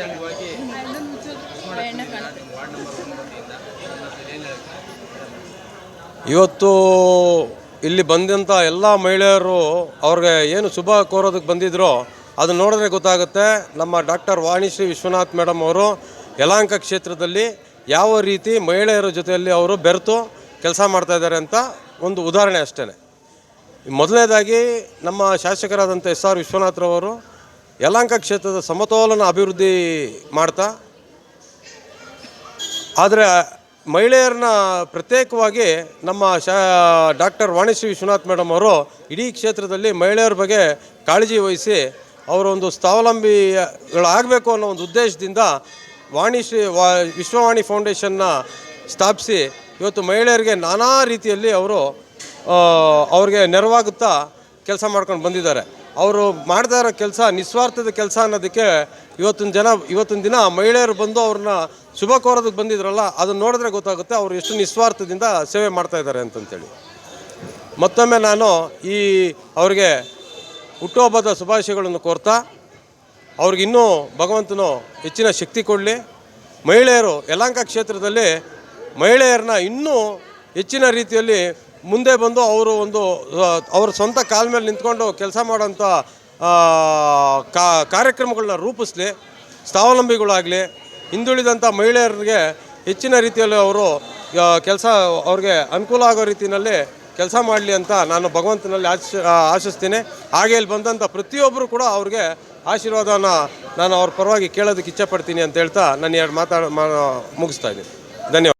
ಅಂಗವಾಗಿ ಇವತ್ತು ಇಲ್ಲಿ ಬಂದಂಥ ಎಲ್ಲ ಮಹಿಳೆಯರು ಅವ್ರಿಗೆ ಏನು ಶುಭ ಕೋರೋದಕ್ಕೆ ಬಂದಿದ್ರೋ ಅದು ನೋಡಿದ್ರೆ ಗೊತ್ತಾಗುತ್ತೆ. ನಮ್ಮ ಡಾಕ್ಟರ್ ವಾಣಿಶ್ರೀ ವಿಶ್ವನಾಥ್ ಮೇಡಮ್ ಅವರು ಯಲಾಂಕ ಕ್ಷೇತ್ರದಲ್ಲಿ ಯಾವ ರೀತಿ ಮಹಿಳೆಯರ ಜೊತೆಯಲ್ಲಿ ಅವರು ಬೆರೆತು ಕೆಲಸ ಮಾಡ್ತಾ ಇದ್ದಾರೆ ಅಂತ ಒಂದು ಉದಾಹರಣೆ ಅಷ್ಟೇ ಮೊದಲನೇದಾಗಿ ನಮ್ಮ ಶಾಸಕರಾದಂಥ ಎಸ್ ಆರ್ ವಿಶ್ವನಾಥ್ರವರು ಯಲಾಂಕ ಕ್ಷೇತ್ರದ ಸಮತೋಲನ ಅಭಿವೃದ್ಧಿ ಮಾಡ್ತಾ, ಆದರೆ ಮಹಿಳೆಯರನ್ನ ಪ್ರತ್ಯೇಕವಾಗಿ ನಮ್ಮ ಶಾ, ಡಾಕ್ಟರ್ ವಾಣಿಶ್ರೀ ವಿಶ್ವನಾಥ್ ಮೇಡಮ್ ಅವರು ಇಡೀ ಕ್ಷೇತ್ರದಲ್ಲಿ ಮಹಿಳೆಯರ ಬಗ್ಗೆ ಕಾಳಜಿ ವಹಿಸಿ ಅವರೊಂದು ಸ್ವಾವಲಂಬಿಗಳಾಗಬೇಕು ಅನ್ನೋ ಒಂದು ಉದ್ದೇಶದಿಂದ ವಾಣಿಶ್ರೀ, ವಾ, ವಿಶ್ವವಾಣಿ ಫೌಂಡೇಶನ್ನ ಸ್ಥಾಪಿಸಿ ಇವತ್ತು ಮಹಿಳೆಯರಿಗೆ ನಾನಾ ರೀತಿಯಲ್ಲಿ ಅವರು ಅವ್ರಿಗೆ ನೆರವಾಗುತ್ತಾ ಕೆಲಸ ಮಾಡ್ಕೊಂಡು ಬಂದಿದ್ದಾರೆ. ಅವರು ಮಾಡ್ತಾ ಇರೋ ಕೆಲಸ, ನಿಸ್ವಾರ್ಥದ ಕೆಲಸ ಅನ್ನೋದಕ್ಕೆ ಇವತ್ತಿನ ಜನ, ಇವತ್ತಿನ ದಿನ ಮಹಿಳೆಯರು ಬಂದು ಅವ್ರನ್ನ ಶುಭ ಕೋರೋದಕ್ಕೆ ಬಂದಿದ್ರಲ್ಲ, ಅದನ್ನು ನೋಡಿದ್ರೆ ಗೊತ್ತಾಗುತ್ತೆ ಅವರು ಎಷ್ಟು ನಿಸ್ವಾರ್ಥದಿಂದ ಸೇವೆ ಮಾಡ್ತಾ ಇದ್ದಾರೆ ಅಂತಂತೇಳಿ. ಮತ್ತೊಮ್ಮೆ ನಾನು ಈ ಅವರಿಗೆ ಹುಟ್ಟುಹಬ್ಬದ ಶುಭಾಶಯಗಳನ್ನು ಕೋರ್ತಾ, ಅವ್ರಿಗೆ ಇನ್ನೂ ಭಗವಂತನು ಹೆಚ್ಚಿನ ಶಕ್ತಿ ಕೊಡಲಿ. ಮಹಿಳೆಯರು ಯಲಾಂಕ ಕ್ಷೇತ್ರದಲ್ಲಿ ಮಹಿಳೆಯರನ್ನ ಇನ್ನೂ ಹೆಚ್ಚಿನ ರೀತಿಯಲ್ಲಿ ಮುಂದೆ ಬಂದು ಅವರು ಒಂದು ಅವ್ರ ಸ್ವಂತ ಕಾಲ ಮೇಲೆ ನಿಂತ್ಕೊಂಡು ಕೆಲಸ ಮಾಡೋಂಥ ಕಾರ್ಯಕ್ರಮಗಳನ್ನ ರೂಪಿಸಲಿ, ಸ್ವಾವಲಂಬಿಗಳಾಗಲಿ ಹಿಂದುಳಿದಂಥ ಮಹಿಳೆಯರಿಗೆ ಹೆಚ್ಚಿನ ರೀತಿಯಲ್ಲಿ ಅವರು ಕೆಲಸ ಅವ್ರಿಗೆ ಅನುಕೂಲ ಆಗೋ ರೀತಿಯಲ್ಲಿ ಕೆಲಸ ಮಾಡಲಿ ಅಂತ ನಾನು ಭಗವಂತನಲ್ಲಿ ಆಶ್ ಆಶಿಸ್ತೀನಿ. ಹಾಗೆ ಇಲ್ಲಿ ಬಂದಂಥ ಪ್ರತಿಯೊಬ್ಬರು ಕೂಡ ಅವ್ರಿಗೆ ಆಶೀರ್ವಾದನ ನಾನು ಅವ್ರ ಪರವಾಗಿ ಕೇಳೋದಕ್ಕೆ ಇಚ್ಛೆಪಡ್ತೀನಿ ಅಂತ ಹೇಳ್ತಾ ನಾನು ಎರಡು ಮಾತಾಡ ಮುಗಿಸ್ತಾ ಇದ್ದೀನಿ. ಧನ್ಯವಾದ.